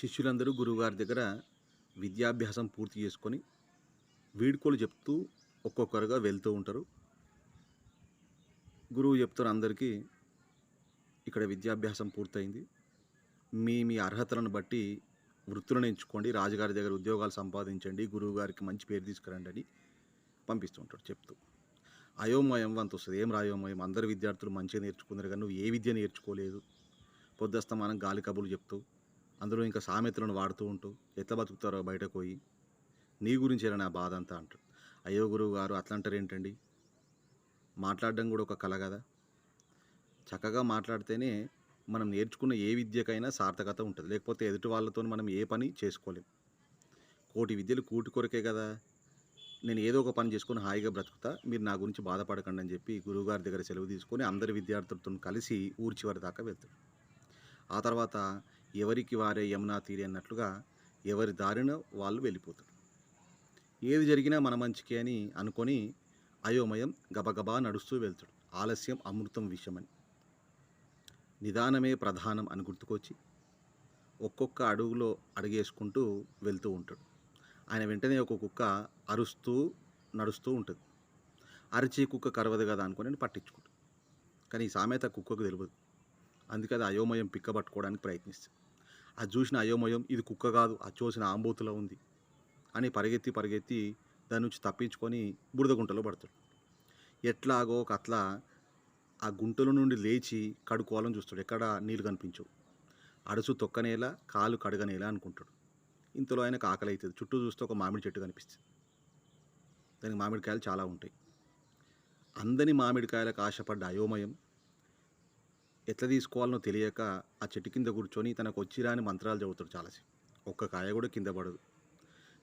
శిష్యులందరూ గురువుగారి దగ్గర విద్యాభ్యాసం పూర్తి చేసుకొని వీడ్కోలు చెప్తూ ఒక్కొక్కరుగా వెళ్తూ ఉంటారు. గురువు చెప్తారు అందరికీ ఇక్కడ విద్యాభ్యాసం పూర్తయింది. మీ మీ అర్హతలను బట్టి వృత్తులను ఎంచుకోండి రాజుగారి దగ్గర ఉద్యోగాలు సంపాదించండి గురువు గారికి మంచి పేరు తీసుకురండి అని పంపిస్తుంటాడు చెప్తూ. అయోమయం అంత వస్తుంది. ఏం రాయోమయం? అందరు విద్యార్థులు మంచిగా నేర్చుకున్నారు కానీ నువ్వు ఏ విద్య నేర్చుకోలేదు. పొద్దుస్తమానం గాలి కబులు చెప్తూ. అందులో ఇంకా సామెతలను వాడుతూ ఉంటూ ఎట్లా బతుకుతారో బయటకు పోయి నీ గురించి నా బాధ అంతా అంటారు. అయ్యో గురువు గారు అట్లా అంటారు ఏంటండి మాట్లాడడం కూడా ఒక కళ కదా. చక్కగా మాట్లాడితేనే మనం నేర్చుకున్న ఏ విద్యకైనా సార్థకత ఉంటుంది. లేకపోతే ఎదుటి వాళ్ళతో మనం ఏ పని చేసుకోలేం. కోటి విద్యలు కూటి కొరకే కదా. నేను ఏదో ఒక పని చేసుకుని హాయిగా బ్రతుకుతా మీరు నా గురించి బాధపడకండి అని చెప్పి గురువుగారి దగ్గర సెలవు తీసుకొని అందరి విద్యార్థులతో కలిసి ఊరి చివరి దాకా వెళ్తాడు. ఆ తర్వాత ఎవరికి వారే యమునా తీరి అన్నట్లుగా ఎవరి దారిన వాళ్ళు వెళ్ళిపోతారు. ఏది జరిగినా మన మంచికి అని అనుకొని అయోమయం గబగబా నడుస్తూ వెళ్తాడు. ఆలస్యం అమృతం విషమని. నిదానమే ప్రధానం అని గుర్తుకొచ్చి ఒక్కొక్క అడుగులో అడుగేసుకుంటూ వెళ్తూ ఉంటాడు. ఆయన వెంటనే ఒక కుక్క అరుస్తూ నడుస్తూ ఉంటుంది. అరిచి కుక్క కరవదు కదా అనుకుని నేను పట్టించుకుంటాడు కానీ ఈ సామెత కుక్కకు తెలియదు. అందుకే అది అయోమయం పిక్కబట్టుకోవడానికి ప్రయత్నిస్తుంది. అది చూసిన అయోమయం ఇది కుక్క కాదు అది చూసిన ఆంబోతులో ఉంది అని పరిగెత్తి పరిగెత్తి దాని నుంచి తప్పించుకొని బురద గుంటలో పడతాడు. ఎట్లాగో ఒక అట్లా ఆ గుంటల నుండి లేచి కడుక్కోవాలని చూస్తాడు. ఎక్కడ నీళ్ళు కనిపించవు. అడుసు తొక్కనేలా కాలు కడగనేలా అనుకుంటాడు. ఇంతలో ఆయనకు ఆకలి అవుతుంది చుట్టూ చూస్తే ఒక మామిడి చెట్టు కనిపిస్తుంది. దానికి మామిడికాయలు చాలా ఉంటాయి. అందని మామిడికాయలకు ఆశపడ్డ అయోమయం ఎట్లా తీసుకోవాలనో తెలియక ఆ చెట్టు కింద కూర్చొని తనకు వచ్చిరాని మంత్రాలు చదువుతాడు చాలాసేపు. ఒక్క కాయ కూడా కింద పడదు.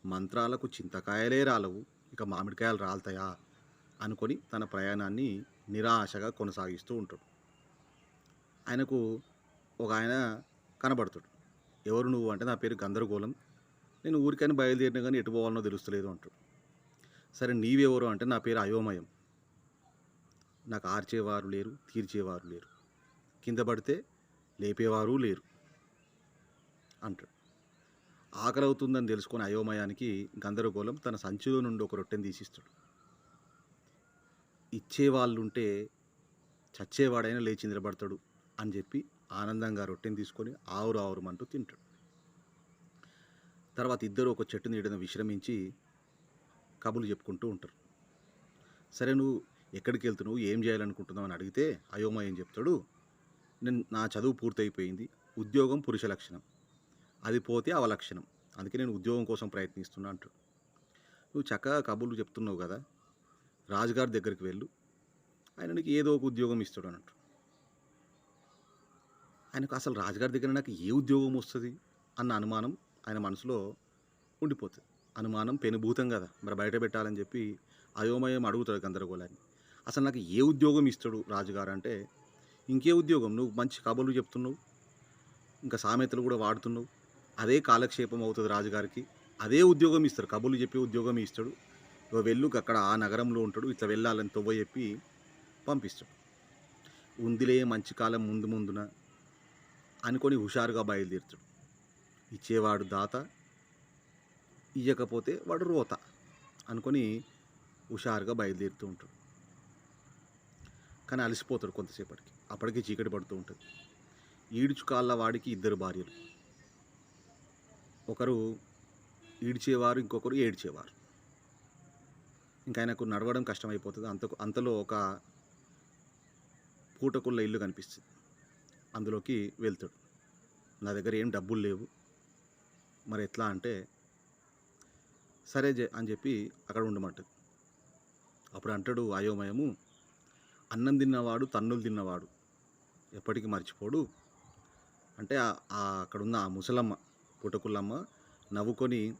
మంత్రాలకు చింతకాయలే రాలవు. ఇక మామిడికాయలు రాలుతాయా? అనుకొని తన ప్రయాణాన్ని నిరాశగా కొనసాగిస్తూ ఉంటాడు. ఆయనకు ఒక ఆయన కనబడతాడు. ఎవరు నువ్వు అంటే నా పేరు గందరగోళం. నేను ఊరికైనా బయలుదేరిన కానీ ఎటు పోవాలనో తెలుస్తలేదు అంటాడు. సరే నీవెవరు అంటే నా పేరు అయోమయం. నాకు ఆర్చేవారు లేరు తీర్చేవారు లేరు. కింద పడితే లేపేవారు లేరు అంటాడు. ఆకలి అవుతుందని తెలుసుకుని అయోమయానికి గందరగోళం తన సంచిలో నుండి ఒక రొట్టెని తీసిస్తాడు. ఇచ్చేవాళ్ళుంటే చచ్చేవాడైనా లేచి నిలబడతాడు అని చెప్పి ఆనందంగా రొట్టెని తీసుకొని ఆవురు ఆవురమంటూ తింటాడు. తర్వాత ఇద్దరు ఒక చెట్టు నీడను విశ్రమించి కబులు చెప్పుకుంటూ ఉంటారు. సరే నువ్వు ఎక్కడికి వెళ్తున్నావు? ఏం చేయాలనుకుంటున్నావు? అని అడిగితే అయోమయం చెప్తాడు నేను నా చదువు పూర్తయిపోయింది. ఉద్యోగం పురుష లక్షణం. అది పోతే అవలక్షణం అందుకే నేను ఉద్యోగం కోసం ప్రయత్నిస్తున్నా అంటాడు నువ్వు చక్కగా కబుర్లు చెప్తున్నావు కదా. రాజుగారి దగ్గరికి వెళ్ళు. ఆయన నీకు ఏదో ఒక ఉద్యోగం ఇస్తాడు అన్నట్టు. ఆయనకు అసలు రాజుగారి దగ్గర నాకు ఏ ఉద్యోగం వస్తుంది అన్న అనుమానం ఆయన మనసులో ఉండిపోతుంది. అనుమానం పెనుభూతం కదా. మరి బయట పెట్టాలని చెప్పి అయోమయం అడుగుతాడు గందరగోళాన్ని. అసలు నాకు ఏ ఉద్యోగం ఇస్తాడు రాజుగారు అంటే ఇంకే ఉద్యోగం. నువ్వు మంచి కబుర్లు చెప్తున్నావు. ఇంకా సామెతలు కూడా వాడుతున్నావు. అదే కాలక్షేపం అవుతుంది రాజుగారికి. అదే ఉద్యోగం ఇస్తారు. కబుర్లు చెప్పి ఉద్యోగం ఇస్తాడు. ఇగో వెళ్ళు అక్కడ ఆ నగరంలో ఉంటాడు. ఇట్లా వెళ్ళాలని తొవ్వ చెప్పి పంపిస్తాడు. ఉందిలే మంచి కాలం ముందు ముందున అనుకొని హుషారుగా బయలుదేరుతాడు. ఇచ్చేవాడు దాత ఇయ్యకపోతే వాడు రోత అనుకొని హుషారుగా బయలుదేరుతూ ఉంటాడు. కానీ అలసిపోతాడు కొంతసేపటికి. అప్పటికి చీకటి పడుతూ ఉంటుంది. ఈడ్చుకాళ్ళ వాడికి ఇద్దరు భార్యలు. ఒకరు ఈడ్చేవారు ఇంకొకరు ఏడ్చేవారు. ఇంకా ఆయనకు నడవడం కష్టమైపోతుంది. అంత అంతలో ఒక పూటకుళ్ళ ఇల్లు కనిపిస్తుంది. అందులోకి వెళ్తాడు. నా దగ్గర ఏం డబ్బులు లేవు. మరి ఎట్లా అంటే సరే అని చెప్పి అక్కడ ఉండమంటది. అప్పుడు అంటాడు అయోమయము అన్నం తిన్నవాడు తన్నులు తిన్నవాడు. ఎప్పటికీ మర్చిపోడు. అంటే అక్కడ ఉన్న అక్కడున్న ఆ ముసలమ్మ పుటకుల్లమ్మ నవ్వుకొని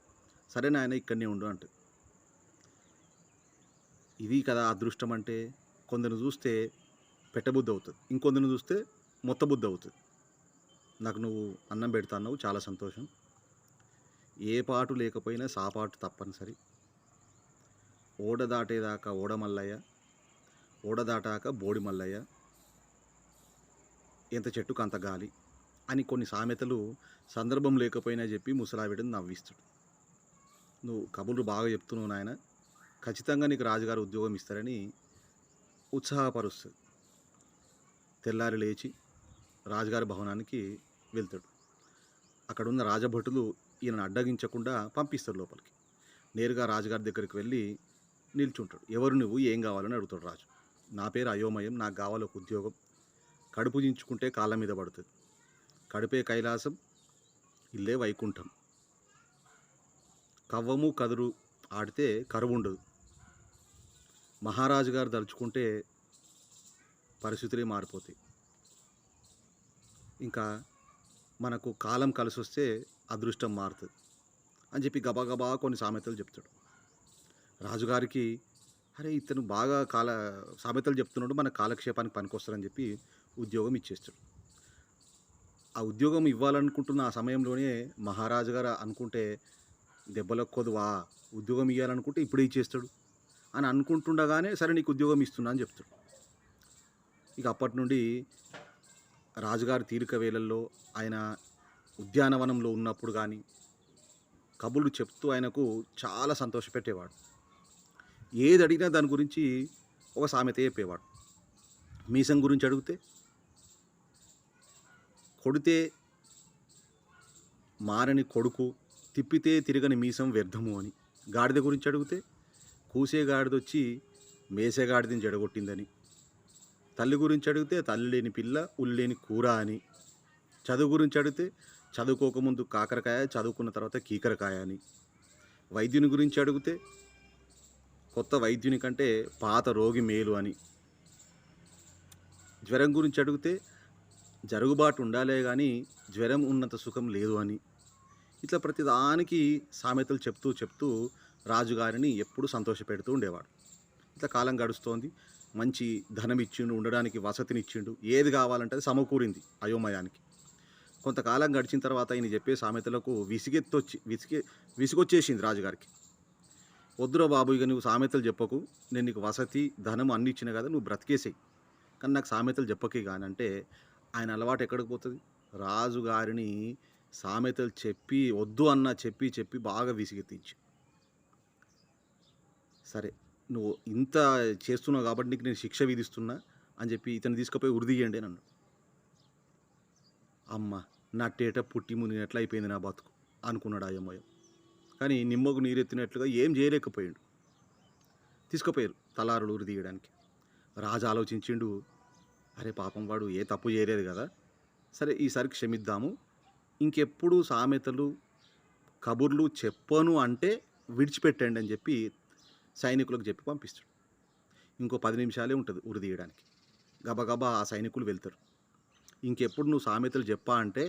సరే నాయన ఇక్కడనే ఉండు అంట. ఇది కదా అదృష్టం అంటే కొందరిని చూస్తే పెట్టబుద్ధి అవుతుంది. ఇంకొందరిని చూస్తే మొత్తబుద్ధి అవుతుంది. నాకు నువ్వు అన్నం పెడతాన్నావు చాలా సంతోషం. ఏ పాటు లేకపోయినా సాపాటు తప్పనిసరి. ఓడ దాటేదాకా ఓడ మల్లయ్య ఓడ దాటాక బోడి మల్లయ్య ఎంత చెట్టుకు అంత గాలి అని కొన్ని సామెతలు సందర్భం లేకపోయినా చెప్పి ముసలావిడని నవ్విస్తాడు. నువ్వు కబుర్లు బాగా చెప్తున్నావు నాయన. ఖచ్చితంగా నీకు రాజుగారు ఉద్యోగం ఇస్తారని ఉత్సాహపరుస్తుంది తెల్లారి లేచి రాజుగారి భవనానికి వెళ్తాడు. అక్కడున్న రాజభటులు ఈయనను అడ్డగించకుండా పంపిస్తారు లోపలికి. నేరుగా రాజుగారి దగ్గరికి వెళ్ళి నిల్చుంటాడు. ఎవరు నువ్వు? ఏం కావాలని అడుగుతాడు రాజు. నా పేరు అయోమయం. నాకు కావాలి ఒక ఉద్యోగం. కడుపు దించుకుంటే కాళ్ళ మీద పడుతుంది. కడుపే కైలాసం ఇల్లే వైకుంఠం. కవ్వము కదురు ఆడితే కరువు ఉండదు. మహారాజు గారు తలుచుకుంటే పరిస్థితులే మారిపోతాయి. ఇంకా మనకు కాలం కలిసి వస్తే అదృష్టం మారుతుంది అని చెప్పి గబగబా కొన్ని సామెతలు చెప్తాడు. రాజుగారికి అరే ఇతను బాగా కాల సామెతలు చెప్తున్నాడు మన కాలక్షేపానికి పనికొస్తారని చెప్పి ఉద్యోగం ఇచ్చేస్తాడు. ఆ ఉద్యోగం ఇవ్వాలనుకుంటున్న ఆ సమయంలోనే మహారాజు గారు అనుకుంటే దెబ్బలకు కొదువా ఉద్యోగం ఇవ్వాలనుకుంటే ఇప్పుడే ఇచ్చేస్తాడు అని అనుకుంటుండగానే సరే నీకు ఉద్యోగం ఇస్తున్నా అని చెప్తాడు. ఇక అప్పటి నుండి రాజుగారి తీరిక వేళల్లో ఆయన ఉద్యానవనంలో ఉన్నప్పుడు కానీ కబుర్లు చెప్తూ ఆయనకు చాలా సంతోషపెట్టేవాడు. ఏది అడిగినా దాని గురించి ఒక సామెత చెప్పేవాడు. మీసం గురించి అడిగితే కొడితే మారని కొడుకు తిప్పితే తిరగని మీసం వ్యర్థము అని. గాడిద గురించి అడిగితే కూసే గాడిదొచ్చి మేసే గాడిదని జడగొట్టిందని. తల్లి గురించి అడిగితే తల్లి లేని పిల్ల ఉల్లేని కూర అని. చదువు గురించి అడిగితే చదువుకోకముందు కాకరకాయ చదువుకున్న తర్వాత కీకరకాయ అని. వైద్యుని గురించి అడిగితే కొత్త వైద్యుని కంటే పాత రోగి మేలు అని. జ్వరం గురించి అడిగితే జరుగుబాటు ఉండాలే కానీ జ్వరం ఉన్నంత సుఖం లేదు అని. ఇట్లా ప్రతిదానికి సామెతలు చెప్తూ చెప్తూ రాజుగారిని ఎప్పుడు సంతోషపెడుతూ ఉండేవాడు. ఇట్లా కాలం గడుస్తోంది. మంచి ధనం ఇచ్చిండు ఉండడానికి వసతినిచ్చిండు. ఏది కావాలంటే అది సమకూరింది అయోమయానికి. కొంతకాలం గడిచిన తర్వాత ఈయన చెప్పే సామెతలకు విసిగెత్తొచ్చి విసిగే విసుగొచ్చేసింది రాజుగారికి వద్దురా బాబు ఇక నువ్వు సామెతలు చెప్పకు. నేను నీకు వసతి ధనం అన్ని ఇచ్చిన కదా నువ్వు బ్రతికేసేయి. కానీ నాకు సామెతలు చెప్పకే కానంటే ఆయన అలవాటు ఎక్కడికి పోతుంది? రాజుగారిని సామెతలు చెప్పి వద్దు అన్న చెప్పి చెప్పి బాగా విసిగెత్తించి. సరే నువ్వు ఇంత చేస్తున్నావు కాబట్టి నీకు నేను శిక్ష విధిస్తున్నా అని చెప్పి ఇతను తీసుకుపోయి ఉరిదీయండి నన్ను. అమ్మ నా టేట పుట్టి మునిగినట్లు అయిపోయింది నా బతుకు? అనుకున్నాడు అయ్యమ్మయ్య కానీ నిమ్మకు నీరెత్తినట్లుగా ఏం చేయలేకపోయాడు. తీసుకుపోయారు తలారులు ఉరిదీయడానికి రాజు ఆలోచించిండు అరే పాపం వాడు ఏ తప్పు చేయలేదు కదా. సరే ఈసారి క్షమిద్దాము. ఇంకెప్పుడు సామెతలు కబుర్లు చెప్పను అంటే విడిచిపెట్టండి అని చెప్పి సైనికులకు చెప్పి పంపిస్తాడు. ఇంకో పది నిమిషాలే ఉంటుంది ఉరి తీయడానికి. గబగబా ఆ సైనికులు వెళ్తారు. ఇంకెప్పుడు నువ్వు సామెతలు చెప్పా అంటే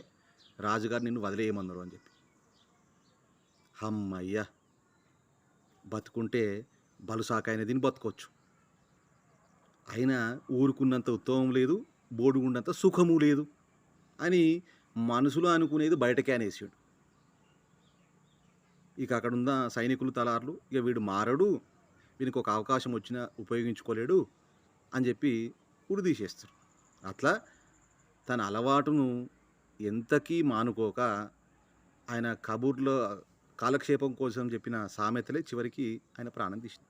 రాజుగారు నిన్ను వదిలేయమన్నారు అని చెప్పి. హమ్మయ్యా! బతుకుంటే బలుసాకైన దీన్ని బతకొచ్చు. అయినా ఊరుకున్నంత ఉత్తమం లేదు బోడుగున్నంత సుఖము లేదు అని మనసులో అనుకునేది బయటకే అనేసాడు ఇక అక్కడ ఉన్న సైనికులు తలార్లు ఇక వీడు మారడు వీనికి ఒక అవకాశం వచ్చినా ఉపయోగించుకోలేడు అని చెప్పి ఉరిదీసేస్తారు అట్లా తన అలవాటును ఎంతకీ మానుకోక ఆయన కబూర్లో కాలక్షేపం కోసం చెప్పిన సామెతలే చివరికి ఆయన ప్రాణం తీసింది.